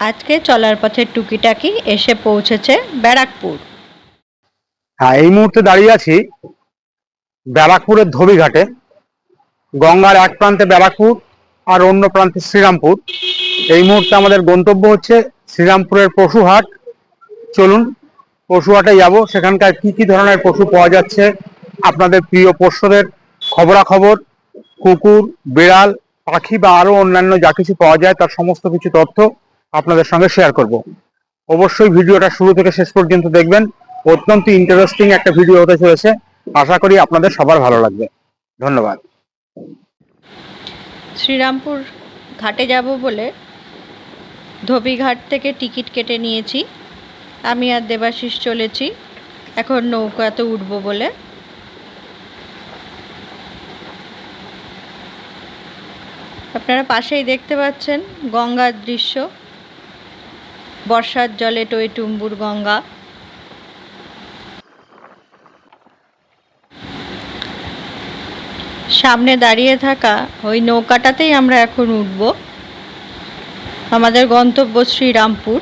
আজকে চলার পথের টুকিটাকি এসে পৌঁছেছে ব্যারাকপুর। হ্যাঁ এই মুহূর্তে দাঁড়িয়ে আছি ব্যারাকপুরের ধোবিঘাটে। গঙ্গার এক প্রান্তে ব্যারাকপুর আর অন্য প্রান্তে শ্রীরামপুর। এই মুহূর্তে আমাদের গন্তব্য হচ্ছে শ্রীরামপুরের পশুহাট। চলুন পশুহাটে যাব। সেখানকার কি কি ধরনের পশু পাওয়া যাচ্ছে, আপনাদের প্রিয় পশুদের খবরাখবর, কুকুর, বিড়াল, পাখি বা আরও অন্যান্য যা কিছু পাওয়া যায় তার সমস্ত কিছু তথ্য আপনাদের সঙ্গে শেয়ার করব। অবশ্যই ভিডিওটা শুরু থেকে শেষ পর্যন্ত দেখবেন। অত্যন্ত ইন্টারেস্টিং একটা ভিডিও হতে চলেছে। আশা করি আপনাদের সবার ভালো লাগবে। ধন্যবাদ। শ্রীরামপুর ঘাটে যাব বলে ধোবিঘাট থেকে টিকিট কেটে নিয়েছি। আমি আর দেবাশিস চলেছি। এখন নৌকাতে উঠবো বলে। আপনারা পাশেই দেখতে পাচ্ছেন গঙ্গার দৃশ্য। বর্ষার জলে টইটুম্বুর গঙ্গা। সামনে দাঁড়িয়ে থাকা ওই নৌকাটাতেই আমরা এখন উঠব। আমাদের গন্তব্য শ্রীরামপুর।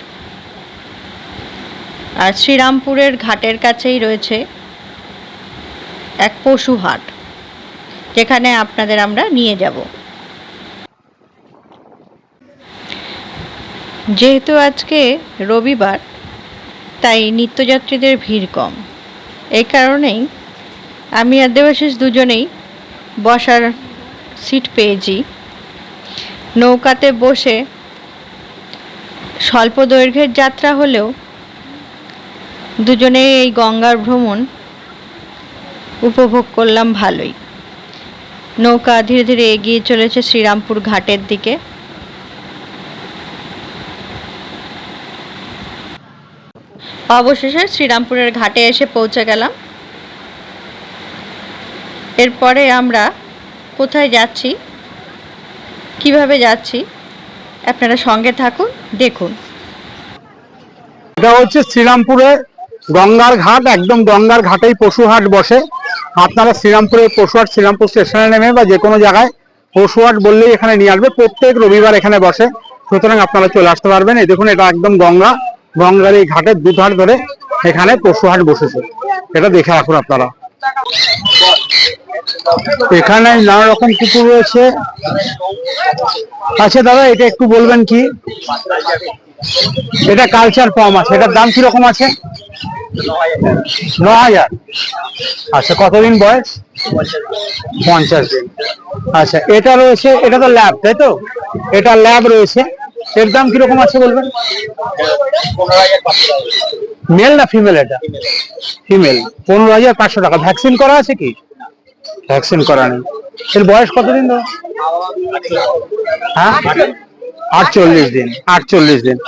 আর শ্রীরামপুরের ঘাটের কাছেই রয়েছে এক পশু হাট যেখানে আপনাদের আমরা নিয়ে যাব। যেহেতু আজকে রবিবার, তাই নিত্যযাত্রীদের ভিড় কম। এই কারণেই আমি আর দেবাশিস দুজনেই বসার সিট পেয়েছি। নৌকাতে বসে স্বল্প দৈর্ঘ্যের যাত্রা হলেও দুজনেই এই গঙ্গার ভ্রমণ উপভোগ করলাম ভালোই। নৌকা ধীরে ধীরে এগিয়ে চলেছে শ্রীরামপুর ঘাটের দিকে। অবশেষে শ্রীরামপুরের ঘাটে এসে পৌঁছে গেলাম। এরপরে আমরা কোথায় যাচ্ছি, কীভাবে যাচ্ছি, আপনারা সঙ্গে থাকুন, দেখুন। এটা হচ্ছে শ্রীরামপুরে গঙ্গার ঘাট, একদম গঙ্গার ঘাটেই পশুহাট বসে। আপনারা শ্রীরামপুরের পশুহাট শ্রীরামপুর স্টেশনে নেমে বা যে কোনো জায়গায় পশুহাট বললেই এখানে নিয়ে আসবে। প্রত্যেক রবিবার এখানে বসে। সুতরাং আপনারা চলে আসতে পারবেন। এই দেখুন, এটা একদম গঙ্গা। গঙ্গার এই ঘাটের দুধার ধরে এখানে পশুহাট বসেছে। এটা দেখে রাখুন আপনারা। এখানে নানা রকম কুকুর রয়েছে। আচ্ছা দাদা, এটা একটু বলবেন কি? এটা কালচার ফর্ম আছে। এটার দাম কীরকম আছে? ন হাজার। আচ্ছা কতদিন বয়স? পঞ্চাশ দিন। আচ্ছা এটা রয়েছে, এটা তো ল্যাব তাই তো? এটা ল্যাব রয়েছে। এর দাম কীরকম আছে বলবেন? মেল না ফিমেল এটা? ফিমেল পনেরো হাজার পাঁচশো টাকা। ভ্যাকসিন করা আছে কি? ভ্যাকসিন করা নেই। এর বয়স কতদিন ধরে? হ্যাঁ? আটচল্লিশ দিন। আটচল্লিশ দিন।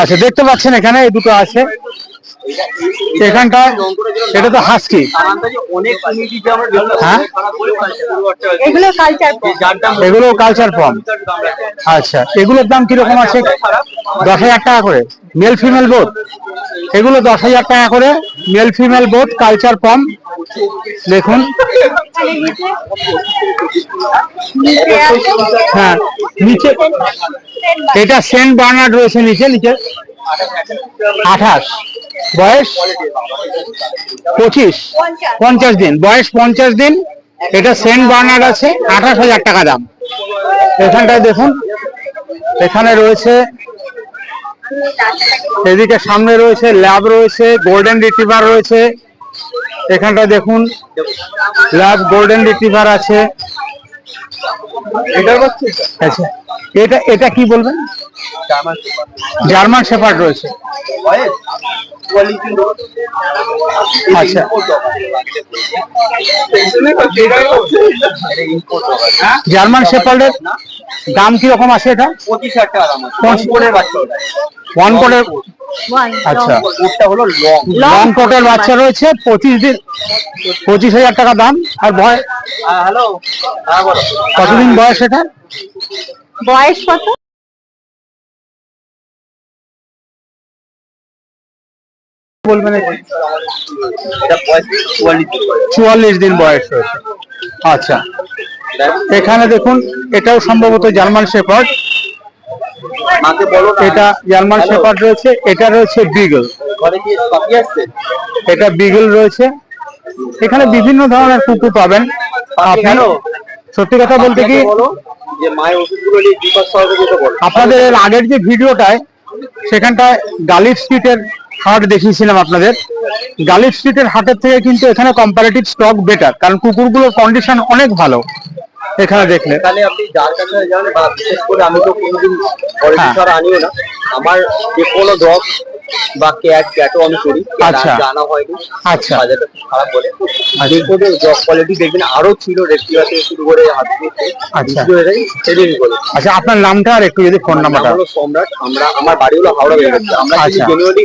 আচ্ছা দেখতে পাচ্ছেন এখানে এই দুটো আছে। এখানটা এটা তো হাসকি হ্যাঁ? এগুলো কালচার এগুলো কালচার ফর্ম আচ্ছা এগুলোর দাম কীরকম আছে? দশ হাজার টাকা করে। মেল ফিমেল বোধ এগুলো দশ হাজার টাকা করে। Male female both culture form দেখুন। হ্যাঁ নিচে এটা সেন্ট বার্নার্ড রয়েছে নিচে নিচে আঠাশ। বয়স পঁচিশ। পঞ্চাশ দিন। বয়স পঞ্চাশ দিন। এটা সেন্ট বার্নার্ড আছে। আঠাশ হাজার টাকা দাম। এখানটায় দেখুন। এখানে রয়েছে এদিকে সামনে রয়েছে ল্যাব রয়েছে গোল্ডেন রিট্রিভার রয়েছে। এখানটায় দেখুন ল্যাব গোল্ডেন রিট্রিভার আছে। আচ্ছা। এটা এটা কি বলবেন? German shepherd. রয়েছে। আচ্ছা। জার্মান শেপার্ডের দাম কি রকম আছে এটা? পঁচিশ হাজার টাকা দাম আছে। পঁচিশ- কোটের বাচ্চা ওয়ান কোটের আচ্ছা। কোটটা হলো লং লং কোটের বাচ্চা। রয়েছে পঁচিশ দিন পঁচিশ হাজার টাকা দাম। আর বয় হ্যালো। হ্যাঁ কতদিন বয়স এটা? বয়স কত? বলবেন? চুয়াল্লিশ দিন। বয়স। আচ্ছা। এখানে দেখুন এটাও সম্ভবত জার্মান শেপার্ড। এটা জার্মান শেপার্ড রয়েছে এটা রয়েছে বিগল। এটা বিগল রয়েছে। এখানে বিভিন্ন ধরনের কুকুর পাবেন। পাখি আপনি hello? সত্যি কথা বলতে কি আপনাদের আগের যে ভিডিওটায় সেখানটায় গালিব স্ট্রিটের হাট দেখিয়েছিলাম আপনাদের। গালিব স্ট্রিটের হাটের থেকে কিন্তু এখানে কম্পারেটিভ স্টক বেটার কারণ কুকুরগুলোর কন্ডিশন অনেক ভালো। এখানে দেখলে। তাহলে আপনি যার কাছে যান বা বিশেষ করে আমি তো কোনোদিন হ্যাঁ। ছাড়া আনিও না। আমার যে কোনো ডগ বা ক্যাট ক্যাটও আমি করি। আচ্ছা। জানা হয়নি। আচ্ছা। বাজারটা খারাপ বলে। কোনো ডগ কোয়ালিটি দেখবেন আরও ছিল থেকে শুরু করে হাত আচ্ছা। সেদিন বলে। আচ্ছা আপনার নামটা আর একটু যদি ফোন নাম্বারটা হলো সম্রাট। আমরা আমার বাড়ি হলো হাওড়া বেরোচ্ছে আমরা কিন্তু আচ্ছা। জেনুয়ালি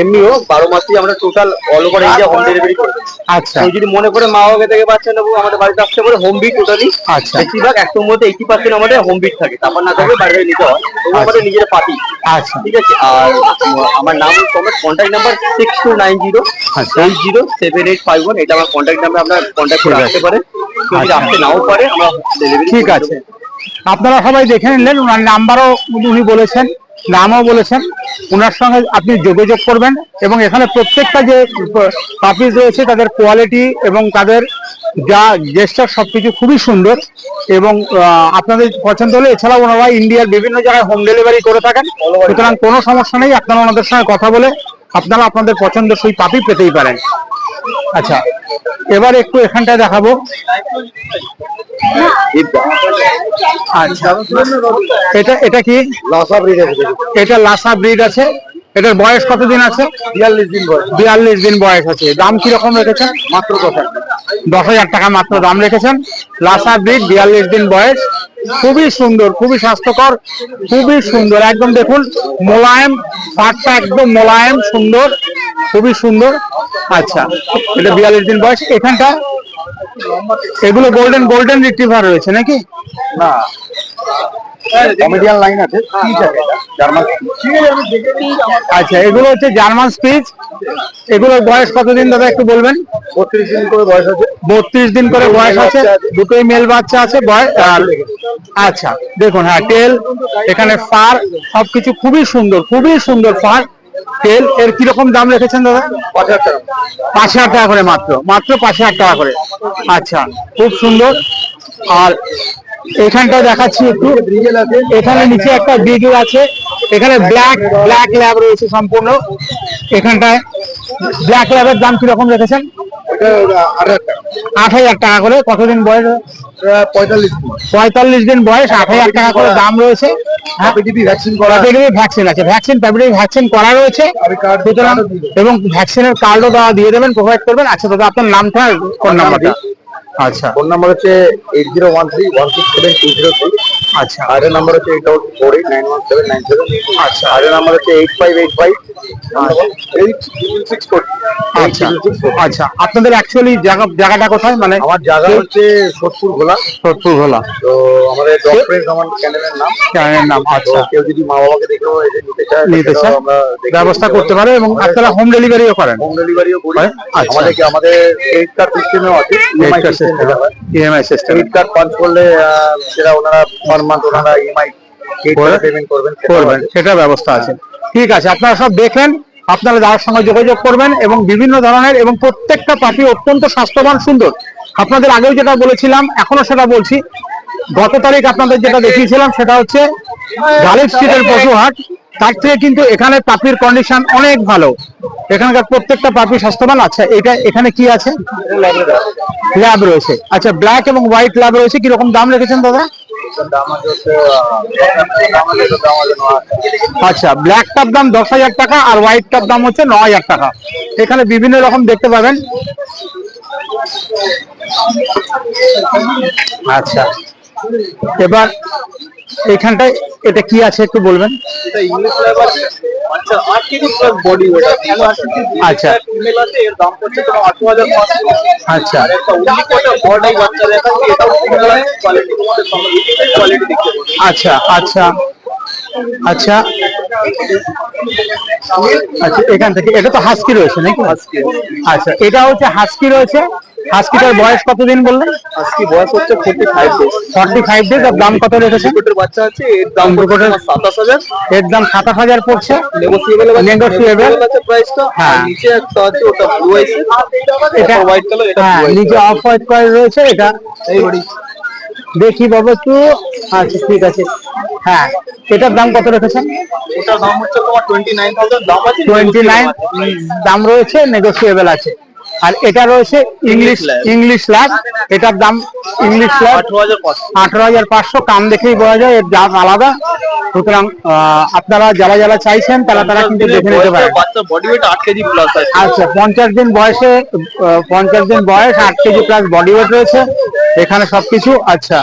এমনিও বারো মাসেই আমরা total all over India home delivery করি আচ্ছা। কেউ যদি মনে করে মা বাবা থেকে বাচ্চা নেব আমাদের বাড়িতে আসতে পারে হোম বিট টোটালি আচ্ছা। বেশিরভাগ একশোর মধ্যে এইটি পার্সেন্ট আমাদের হোম বিট থাকে। তারপর না থাকলে বাইরে নিতে হয়। আমাদের নিজের পার্টি আচ্ছা। ঠিক আছে? আর আমার নাম তোমার contact number six two nine zero. Eight zero seven eight five one এটা আমার কন্ট্যাক্ট নাম্বার আপনার কন্ট্যাক্ট করে আসতে পারে কেউ যদি আচ্ছা। আসতে নাও পারে আমরা ডেলিভারি ঠিক আছে আপনারা সবাই দেখে নিলেন ওনার নাম্বারও উনি বলেছেন নামও বলেছেন। ওনার সঙ্গে আপনি যোগাযোগ করবেন এবং এখানে প্রত্যেকটা যে পাপিস রয়েছে, তাদের কোয়ালিটি এবং তাদের যা গেস্টার সবকিছু খুবই সুন্দর এবং আপনাদের পছন্দ হলে এছাড়াও ওনারা ইন্ডিয়ার বিভিন্ন জায়গায় হোম ডেলিভারি করে থাকেন। সুতরাং কোনো সমস্যা নেই, আপনারা ওনাদের সঙ্গে কথা বলে আপনারা আপনাদের পছন্দের সেই পাপি পেতেই পারেন। আচ্ছা এবার একটু এখানটায় দেখাবো। আচ্ছা এটা এটা কি? লসা ব্রিড আছে এটা লাসা ব্রিড আছে। এটার বয়স কতদিন আছে? বিয়াল্লিশ দিন বয়স। বিয়াল্লিশ দিন বয়স আছে। দাম কীরকম রেখেছেন? মাত্র কথা দশ হাজার টাকা মাত্র দাম রেখেছেন। লাসা ব্রিড বিয়াল্লিশ দিন বয়স। খুবই সুন্দর খুবই স্বাস্থ্যকর খুবই সুন্দর। একদম দেখুন মোলায়েম পাটটা একদম মোলায়েম সুন্দর খুবই সুন্দর। আচ্ছা এটা বিয়াল্লিশ দিন বয়স। এখানটা এগুলো গোল্ডেন গোল্ডেন রিট্রিভার রয়েছে নাকি? না। কমেডিয়ান লাইন আছে। ঠিক আছে। জার্মান আচ্ছা এগুলো হচ্ছে জার্মান স্পিচ এগুলোর বয়স কতদিন দাদা একটু বলবেন? বত্রিশ দিন করে বয়স আছে। বত্রিশ দিন করে বয়স আছে। দুটোই মেল বাচ্চা আছে। বয়স আচ্ছা দেখুন হ্যাঁ টেল এখানে ফার সবকিছু খুবই সুন্দর খুবই সুন্দর ফার তেল এর কীরকম দাম রেখেছেন দাদা? পাঁচ হাজার টাকা। পাঁচ হাজার টাকা করে মাত্র মাত্র পাঁচ হাজার টাকা করে। আচ্ছা খুব সুন্দর। আর এখানটা দেখাচ্ছি একটু। এখানে নিচে একটা বিগল আছে। এখানে ব্ল্যাক ব্ল্যাক ল্যাব রয়েছে সম্পূর্ণ। এখানটায় ব্ল্যাক ল্যাবের দাম কীরকম রেখেছেন? আট হাজার টাকা। করে। কতদিন বয়স? পঁয়তাল্লিশ দিন। পঁয়তাল্লিশ দিন বয়স আট হাজার টাকা করে দাম রয়েছে। হ্যাঁ? ভ্যাকসিন আছে। ভ্যাকসিন ভ্যাকসিন করা রয়েছে। সুতরাং। এবং ভ্যাকসিনের কার্ডও দেওয়া দিয়ে দেবেন প্রোভাইড করবেন। আচ্ছা দাদা আপনার নামটা ফোন নাম্বারটা আচ্ছা। ফোন নাম্বার হচ্ছে eight zero one three one six seven two zero three. আচ্ছা। আর নাম্বার হচ্ছে eight double four eight nine one seven nine seven. আচ্ছা। আর নাম্বার হচ্ছে eight five eight five. Eight six four. আচ্ছা। আচ্ছা। আপনাদের অ্যাকচুয়ালি জায়গা জায়গাটা কোথায়? মানে আমার জায়গা হচ্ছে সোদপুর ঘোলা। সোদপুর ভোলা তো আমাদের ডগ আমার চ্যানেলের নাম। চ্যানেলের নাম আচ্ছা। কেউ যদি মা বাবাকে দেখেও এসে নিতে চায় নিতে ব্যবস্থা করতে পারে এবং আপনারা হোম ডেলিভারিও করেন। হোম ডেলিভারিও করি? আচ্ছা। আমাদের ক্রেডিট কার্ড সিস্টেমেও আছে ইএমআই সিস্টেম যেটা ইএমআই সিস্টেম ক্রেডিট কার্ড করলে সেটা ওনারা পার মান্থ ওনারা ইএমআই পেমেন্ট করবেন? করবেন সেটা ব্যবস্থা আছে। ঠিক আছে আপনারা সব দেখেন আপনারা যার সঙ্গে যোগাযোগ করবেন এবং বিভিন্ন ধরনের এবং প্রত্যেকটা পাখি অত্যন্ত স্বাস্থ্যবান সুন্দর। আপনাদের আগেও যেটা বলেছিলাম এখনও সেটা বলছি। গত তারিখ আপনাদের যেটা দেখিয়েছিলাম সেটা হচ্ছে গালিব স্ট্রিটের পশুহাট। তার থেকে কিন্তু এখানে পাপির কন্ডিশন অনেক ভালো। এখানকার প্রত্যেকটা পাপি স্বাস্থ্যবান আচ্ছা এটা এখানে কি আছে? ল্যাব রয়েছে। আচ্ছা ব্ল্যাক এবং হোয়াইট ল্যাব রয়েছে। কীরকম দাম রেখেছেন দাদা? আচ্ছা ব্ল্যাকটার দাম দশ হাজার টাকা আর হোয়াইটটার দাম হচ্ছে ন হাজার টাকা। এখানে বিভিন্ন রকম দেখতে পাবেন। আচ্ছা এবার এখানটায় এটা কি আছে একটু বলবেন? এটা ইংলিশ ফ্লেভার আচ্ছা কেজি প্লাস বডি আচ্ছা। ফিমেল আছে? এর দাম পড়ছে তোমার আচ্ছা। আর একটা উনিশ কোটা বড়াই বাচ্চা দেখাচ্ছি এটাও ফিমেল কোয়ালিটি তোমাদের সামনে কোয়ালিটি দেখতে আচ্ছা আচ্ছা। আচ্ছা। আচ্ছা এখান থেকে এটা তো হাস্কি রয়েছে নাকি? আচ্ছা এটা হচ্ছে হাস্কি রয়েছে। হাস্কিটার বয়স কতদিন বললেন? বয়স হচ্ছে forty five days forty five days আর দাম কত দুটোর বাচ্চা আছে এর দাম সাতাশ হাজার। এর দাম সাতাশ হাজার পড়ছে। নেগোসিয়েবল। আছে প্রাইসটা হ্যাঁ। নিচে একটা আছে ওটা ব্লু আইস এটা হোয়াইট কালার এটা হ্যাঁ নিচে অফ হোয়াইট কালার রয়েছে এটা এই বাড়ি। দেখি বাবু একটু। আচ্ছা ঠিক আছে। হ্যাঁ। এটার দাম কত রেখেছেন ওটার দাম হচ্ছে তোমার টোয়েন্টি নাইন দাম আছে? টোয়েন্টি নাইন দাম রয়েছে নেগোসিয়েবল আছে। আর এটা রয়েছে ইংলিশ ইংলিশ ল্যাব এটার দাম ইংলিশ ল্যাব আঠারো হাজার পাঁচশো। কাম দেখেই বোঝা যায় এর দাম আলাদা। সুতরাং আপনারা যারা যারা চাইছেন তারা তারা কিন্তু দেখে নিতে পারেন। আচ্ছা পঞ্চাশ দিন বয়সে পঞ্চাশ দিন বয়স আট কেজি প্লাস বডি ওয়েট রয়েছে। এখানে সবকিছু আচ্ছা।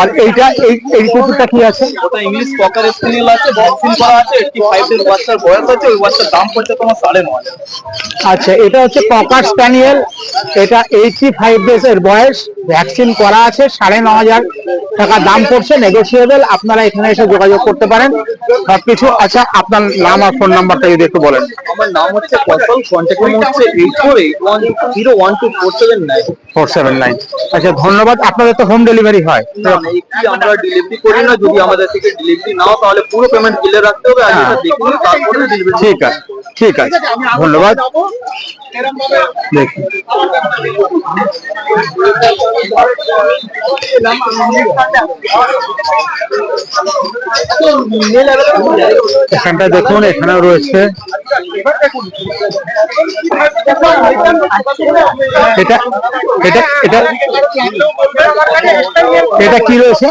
আর এইটা এই এই কুকুরটা কি আছে? ওটা ইংলিশ পকার স্পিনিল আছে ভ্যাকসিন করা আছে এইটি ফাইভ ডেজ বাচ্চার বয়স আছে ওই বাচ্চার দাম পড়ছে তোমার আচ্ছা এটা হচ্ছে ককার স্প্যানিয়েল এটা এইটি ফাইভ ডেজ এর বয়স। ভ্যাকসিন করা আছে সাড়ে ন হাজার। টাকা দাম পড়ছে নেগোসিয়েবল আপনারা এখানে এসে যোগাযোগ করতে পারেন। সবকিছু আচ্ছা আপনার নাম আর ফোন নাম্বারটা যদি একটু বলেন। আমার নাম হচ্ছে ফসল কন্ট্যাক্ট নম্বর হচ্ছে eight four eight one zero one two four seven nine four seven nine আচ্ছা ধন্যবাদ আপনাদের তো হোম ডেলিভারি হয়। না আমরা ডেলিভারি করি না যদি আমাদের থেকে ডেলিভারি নাও তাহলে পুরো পেমেন্ট বিলে রাখতে হবে আর হ্যাঁ। এটা দেখুন তারপরে ডেলিভারি ঠিক আছে ঠিক আছে। ধন্যবাদ। দেখি। এখানটা দেখুন এখানেও রয়েছে। এটা এটা এটা এটা কি রয়েছে?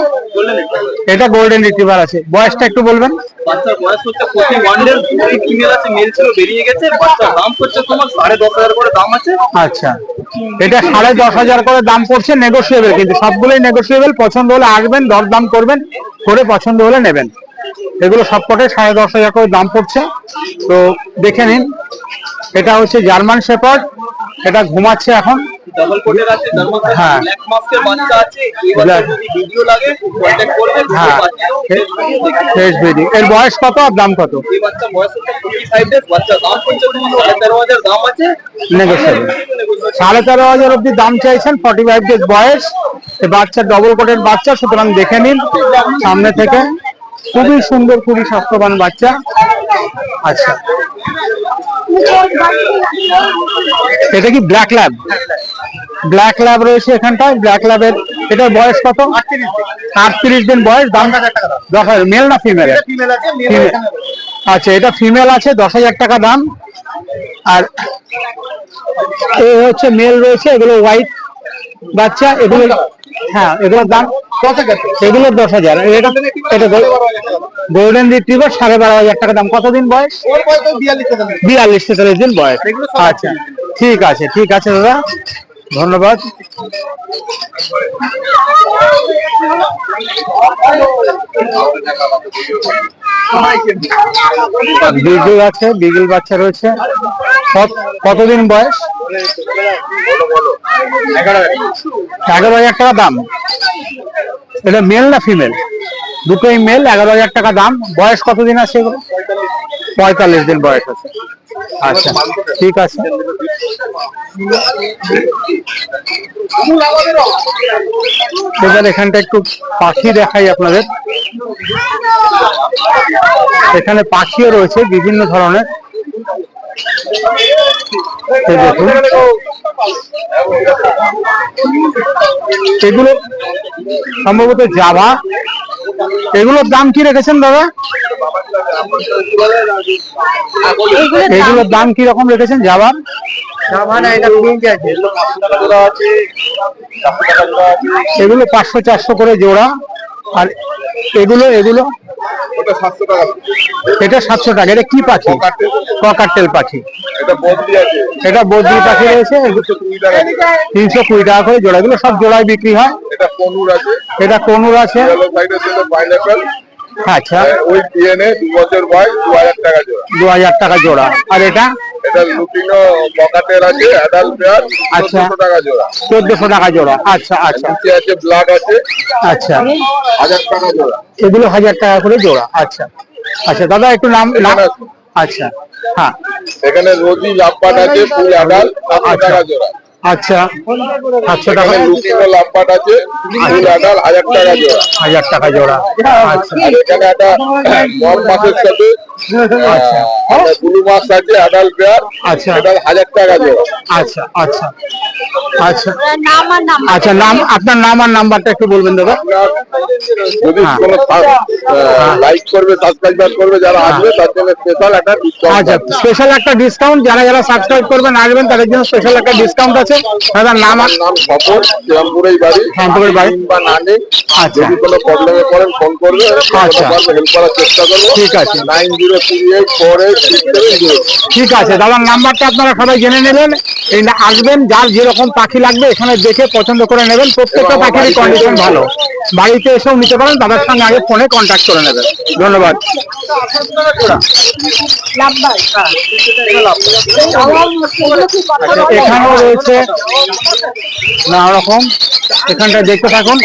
এটা গোল্ডেন রিট্রিভার আছে। বয়সটা একটু বলবেন? বাচ্চার বয়স হচ্ছে প্রতি ওয়ান দুই ফিমেল আছে মেল ছিল বেরিয়ে গেছে। বাচ্চার দাম হচ্ছে তোমার সাড়ে দশ হাজার করে দাম আছে। আচ্ছা। এটা সাড়ে দশ হাজার করে দাম পড়ছে নেগোসিয়েবল কিন্তু সবগুলোই নেগোসিয়েবল পছন্দ হলে আসবেন দর দাম করবেন করে পছন্দ হলে নেবেন। এগুলো সবকটাই সাড়ে দশ হাজার করে দাম পড়ছে। তো দেখে নিন এটা হচ্ছে জার্মান শেপার্ড এটা ঘুমাচ্ছে এখন। হ্যাঁ। হ্যাঁ। এর বয়স কত আর দাম কত? সাড়ে তেরো হাজার অব্দি দাম চাইছেন ফর্টি ফাইভ ডেজ বয়স। বাচ্চা ডবল কোটের বাচ্চা, সুতরাং দেখে নিন সামনে থেকে। খুবই সুন্দর, খুবই স্বাস্থ্যবান বাচ্চা। আচ্ছা। এটা কি ব্ল্যাক ল্যাব ব্ল্যাক ল্যাব রয়েছে এখানটায়। ব্ল্যাক ল্যাবের এটার বয়স কত? আটত্রিশ দিন বয়স। দাম দশ হাজার। মেল না ফিমেল আচ্ছা এটা ফিমেল আছে, দশ হাজার টাকা দাম। আর এ হচ্ছে মেল রয়েছে, এগুলো হোয়াইট বাচ্চা, এগুলো হ্যাঁ এগুলোর দাম এগুলো দশ হাজার। এটা এটা গোল্ডেন রিট্রিভার সাড়ে বারো হাজার টাকা দাম। কতদিন বয়স? বিয়াল্লিশ তেতাল্লিশ দিন। বয়স। আচ্ছা ঠিক আছে ঠিক আছে দাদা। ধন্যবাদ। বিগল আছে, বিগল বাচ্চা রয়েছে। কত- কতদিন বয়স? এগারো হাজার টাকা দাম। এটা মেল না ফিমেল দুটোই মেল এগারো হাজার টাকা দাম। বয়স কতদিন আছে এগুলো? পঁয়তাল্লিশ দিন বয়স আছে। আচ্ছা ঠিক আছে। এবার এখানটা একটু পাখি দেখাই আপনাদের। এখানে পাখিও রয়েছে, বিভিন্ন ধরনের। এগুলো সম্ভবত জাভা এগুলোর দাম কি রেখেছেন দাদা? এগুলোর দাম কি রকম রেখেছেন যাবার? এগুলো পাঁচশো চারশো করে জোড়া। আর এগুলো এগুলো? এটা সাতশো টাকা। এটা কি পাখি? ককারটেল। পাখি। এটা বদলি বদ্রি পাখি রয়েছে? তিনশো কুড়ি টাকা। করে জোড়া। এগুলো সব জোড়ায় বিক্রি হয়? এটা পনুর আছে। এটা কনুর আছে? আচ্ছা। ওই দু হাজার টাকা জোড়া। আর এটা? এটা লুটিনো বকাটেল আছে অ্যাডাল্ট পেয়ার আচ্ছা। টাকা জোড়া। চোদ্দশো টাকা জোড়া। আচ্ছা আচ্ছা। নিচে আছে ব্ল্যাক আছে আচ্ছা। হাজার টাকা জোড়া। এগুলো হাজার টাকা করে জোড়া আচ্ছা। আচ্ছা দাদা একটু নাম নাম আচ্ছা হ্যাঁ। এখানে রোজি লাভবান আছে ফুল অ্যাডাল্ট আচ্ছা। টাকা জোড়া। আচ্ছা। সাতশো টাকা লুটিনো লাম্পাট আছে ফুল অ্যাডাল হাজার টাকা জোড়া। হাজার টাকা জোড়া। আচ্ছা। এখানে একটা বড় মাছের সাথে ব্লু মাছ আছে অ্যাডাল পেয়ার আচ্ছা। এটা হাজার টাকা জোড়া। আচ্ছা আচ্ছা। আচ্ছা। নাম আচ্ছা নাম আপনার নাম আর নাম্বারটা একটু বলবেন দাদা। যদি হ্যাঁ। কোনো লাইক করবে সাবস্ক্রাইব করবে যারা আসবে তার জন্য স্পেশাল একটা ডিসকাউন্ট আচ্ছা স্পেশাল একটা ডিসকাউন্ট যারা যারা সাবস্ক্রাইব করবেন আসবেন তাদের জন্য স্পেশাল একটা ডিসকাউন্ট আছে। দাদার নাম আমার নাম স্বপন শ্রীরামপুরেই বাড়ি। শ্রীরামপুরের বাড়ি। বা না নেই আচ্ছা। যদি কোনো প্রবলেমে পড়েন ফোন করবে। আচ্ছা। হেল্প করার চেষ্টা করব। ঠিক আছে। Nine zero three eight four eight six seven zero. ঠিক আছে। দাদার নাম্বারটা আপনারা সবাই জেনে নেবেন এই না- আসবেন যার যেরকম পাখি লাগবে এখানে দেখে পছন্দ করে নেবেন। প্রত্যেকটা পাখিরই কন্ডিশন ভালো। বাড়িতে এসেও নিতে পারেন। দাদার সঙ্গে আগে ফোনে কন্ট্যাক্ট করে নেবেন। ধন্যবাদ। এখানেও রয়েছে নানা রকম এখানটা দেখতে থাকুন।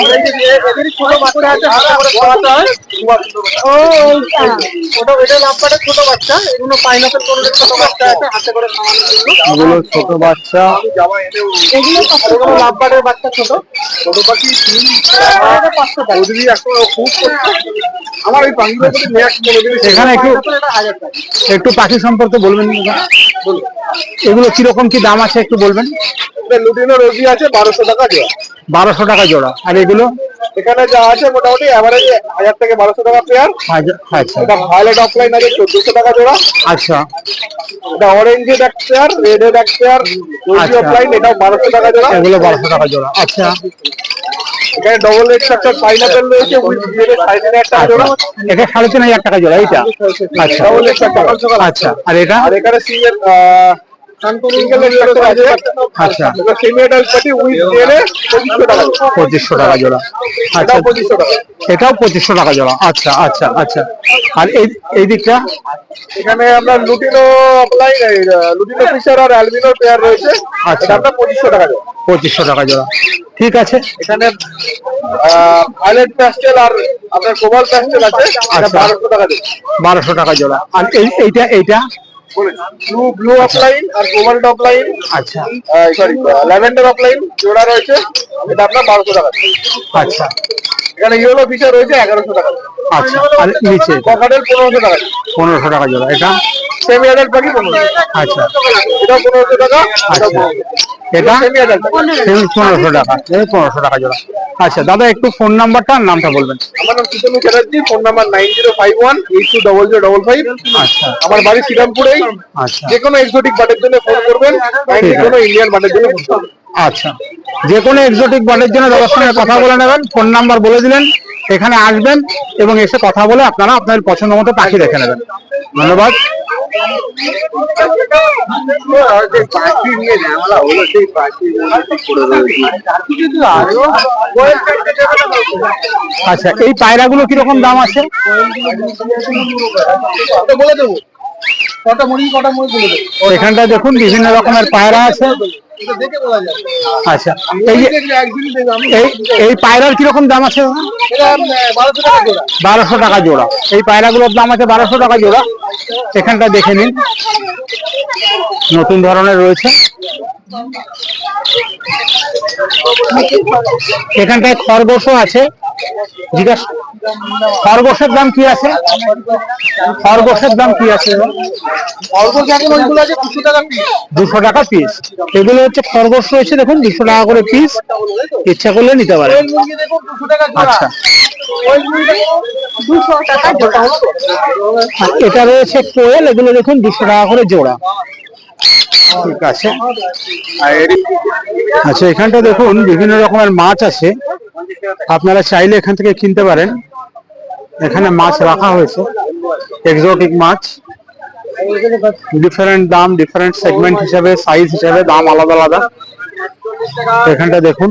এগুলো ছোট বাচ্চা আমার এই এখানে একটু একটু পাখি সম্পর্কে বলবেন এগুলো কীরকম কি দাম আছে একটু বলবেন? লুটিনো রোজি আছে বারোশো টাকা জোড়া। বারোশো টাকা জোড়া। আর এগুলো? এখানে যা আছে মোটামুটি অ্যাভারেজ হাজার থেকে বারোশো টাকা পেয়ার আচ্ছা। এটা ভায়োলেট অফলাইন আছে চোদ্দশো টাকা জোড়া। আচ্ছা। এটা অরেঞ্জের এক পেয়ার রেডের এক পেয়ার রোজি আচ্ছা। অফলাইন এটাও বারোশো টাকা জোড়া। এগুলো বারোশো টাকা জোড়া। আচ্ছা। এখানে ডবল রেড পাইনাপেল রয়েছে সাড়ে তিন হাজার টাকা জোড়া। এটা সাড়ে তিন হাজার টাকা জোড়া এইটা? আচ্ছা। ডবল আচ্ছা। আর এটা? আর এখানে সিঙ্গেল আচ্ছা। সেমি অ্যাডাল্ট উইথ বিয়ের পঁচিশশো টাকা জোড়া। আচ্ছা। এটাও পঁচিশশো টাকা এটাও জোড়া। আচ্ছা আচ্ছা আচ্ছা। আর এই এই দিকটা? এখানে আমরা লুটিনো অফলাইন লুটিনো ফিশার আর অ্যালবিনোর পেয়ার রয়েছে। আচ্ছা। আপনার পঁচিশশো টাকা জোড়া। পঁচিশশো টাকা জোড়া। ঠিক আছে। এখানে ভায়োলেট প্যাস্টেল আর আপনার কোবাল প্যাস্টেল আছে। আচ্ছা। বারোশো টাকা দিয়ে বারোশো টাকা জোড়া। আর এইটা এইটা? ব্লু ব্লু অফলাইন আর কোবাল্ট অফলাইন আচ্ছা। সরি ল্যাভেন্ডার অফলাইন জোড়া রয়েছে এটা আপনার বারোশো টাকা। আচ্ছা। এখানে ইয়েলো ফিচার রয়েছে এগারোশো টাকা। আচ্ছা আর নিচে? ককাটেল পনেরোশো টাকা। পনেরোশো টাকা জোড়া এটা? সেমি অ্যাডাল্ট পাখি পনেরোশো আচ্ছা। এটা পনেরোশো টাকা আচ্ছা। এটা? পনেরোশো টাকা পনেরোশো টাকা জোড়া। আচ্ছা দাদা একটু ফোন নাম্বারটা আর নামটা বলবেন। আমার নাম Sutanu Chatterjee phone number nine zero five one eight two double zero double five আচ্ছা। আমার বাড়ি শ্রীরামপুরেই। আচ্ছা। যে কোনো এক্সোটিক বাটের জন্য ফোন করবেন। কোনো ইন্ডিয়ান বাটের জন্য ফোন করবেন। আচ্ছা। যে কোনো এক্সোটিক বার্ডের জন্য দাদার সঙ্গে কথা বলে নেবেন ফোন নাম্বার বলে দিলেন, এখানে আসবেন এবং এসে কথা বলে আপনারা আপনাদের পছন্দ মতো পাখি দেখে নেবেন। ধন্যবাদ। আচ্ছা এই পায়রাগুলো কীরকম দাম আছে? বলে দেবো। কটা মুড়ি কটা মুড়ি বলে দেবো? এখানটা দেখুন বিভিন্ন রকমের পায়রা আছে। আচ্ছা এই এই পায়রার কীরকম দাম আছে বারোশো টাকা জোড়া। বারোশো টাকা জোড়া। এই পায়রাগুলোর দাম আছে বারোশো টাকা জোড়া। এখানটা দেখে নিন। নতুন ধরনের রয়েছে। এখানটায় খরগোশও আছে। জিজ্ঞাসা খরগোশের দাম কি আছে? খরগোশের দাম কি আছে? দুশো টাকা পিস এগুলো হচ্ছে খরগোশ রয়েছে দেখুন দুশো টাকা করে পিস ইচ্ছা করলে নিতে জোড়া। আচ্ছা। এটা রয়েছে কোয়েল এগুলো দেখুন দুশো টাকা করে জোড়া। ঠিক আছে। আচ্ছা এখানটা দেখুন বিভিন্ন রকমের মাছ আছে। আপনারা চাইলে এখান থেকে কিনতে পারেন। এখানে মাছ রাখা হয়েছে। এক্সোটিক মাছ। ডিফারেন্ট দাম ডিফারেন্ট সেগমেন্ট হিসাবে সাইজ হিসাবে, দাম আলাদা আলাদা। এখানটা দেখুন।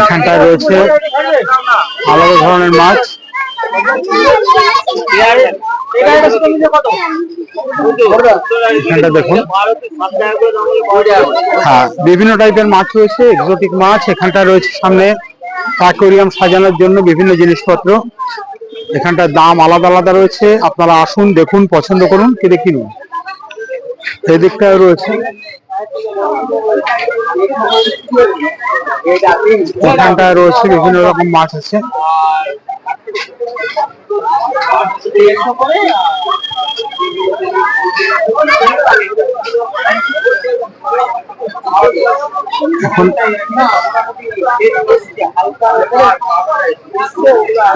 এখানটায় রয়েছে আলাদা ধরনের মাছ। দেখুন। হ্যাঁ বিভিন্ন টাইপের মাছ রয়েছে এক্সোটিক মাছ, এখানটা রয়েছে সামনে অ্যাকোরিয়াম সাজানোর জন্য বিভিন্ন জিনিসপত্র। এখানটার দাম আলাদা আলাদা রয়েছে, আপনারা আসুন, দেখুন, পছন্দ করুন কিনে কিনুন এদিকটায় রয়েছে। এখানটায় রয়েছে বিভিন্ন রকম মাছ আছে।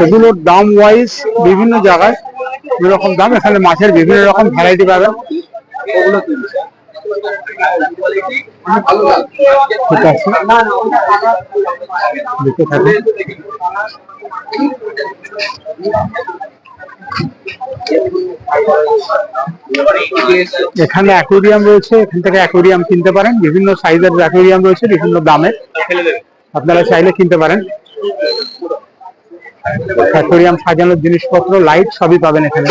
এগুলোর দাম ওয়াইজ বিভিন্ন জায়গায় বিভিন্ন রকম দাম এখানে মাছের বিভিন্ন রকম ভ্যারাইটি পাবেন। ঠিক আছে দেখতে থাকুন এখানে অ্যাকোরিয়াম রয়েছে, এখান থেকে অ্যাকোরিয়াম কিনতে পারেন। বিভিন্ন সাইজের অ্যাকোরিয়াম রয়েছে, বিভিন্ন দামের। আপনারা চাইলে কিনতে পারেন। অ্যাকোরিয়াম সাজানোর জিনিসপত্র লাইট সবই পাবেন এখানে।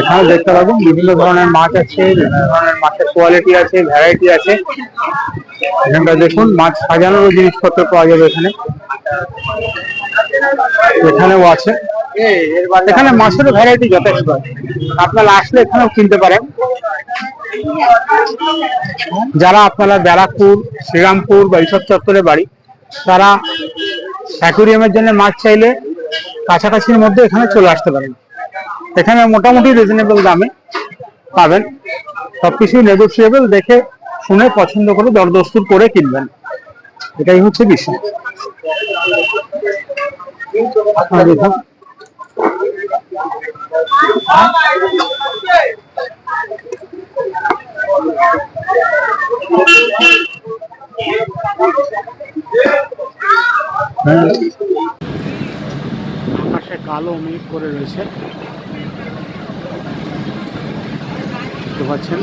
এখানে দেখতে পাবেন, বিভিন্ন ধরনের মাছ আছে, বিভিন্ন ধরনের মাছের কোয়ালিটি আছে ভ্যারাইটি আছে। এখানটা দেখুন, মাছ সাজানোর জিনিসপত্র পাওয়া যাবে এখানে। এখানেও আছে। এখানে মাছের ভ্যারাইটি যথেষ্ট। আপনারা আসলে এখানেও কিনতে পারেন। যারা আপনারা ব্যারাকপুর, শ্রীরামপুর বা এইসব চত্বরে বাড়ি, তারা অ্যাকুরিয়ামের জন্য মাছ চাইলে কাছাকাছির মধ্যে এখানে চলে আসতে পারেন। এখানে মোটামুটি রিজনেবল দামে পাবেন। সবকিছুই নেগোসিয়েবল দেখে শুনে পছন্দ করে দরদস্তুর করে কিনবেন। এটাই হচ্ছে বিষয়। দেখুন। আকাশে কালো মেঘ করে রয়েছে। দেখতে পাচ্ছেন,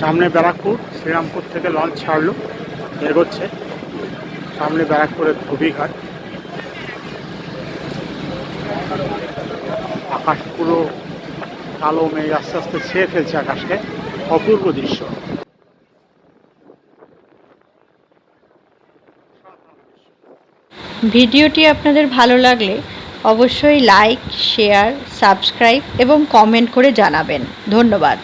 সামনে ব্যারাকপুর, শ্রীরামপুর থেকে লঞ্চ ছাড়লো, এগোচ্ছে। সামনে ব্যারাকপুরের ধুবিঘাট। আকাশ পুরো কালো মেঘ আস্তে আস্তে ছেয়ে ফেলছে আকাশকে। অপূর্ব দৃশ্য। ভিডিওটি আপনাদের ভালো লাগলে অবশ্যই লাইক শেয়ার সাবস্ক্রাইব এবং কমেন্ট করে জানাবেন। ধন্যবাদ।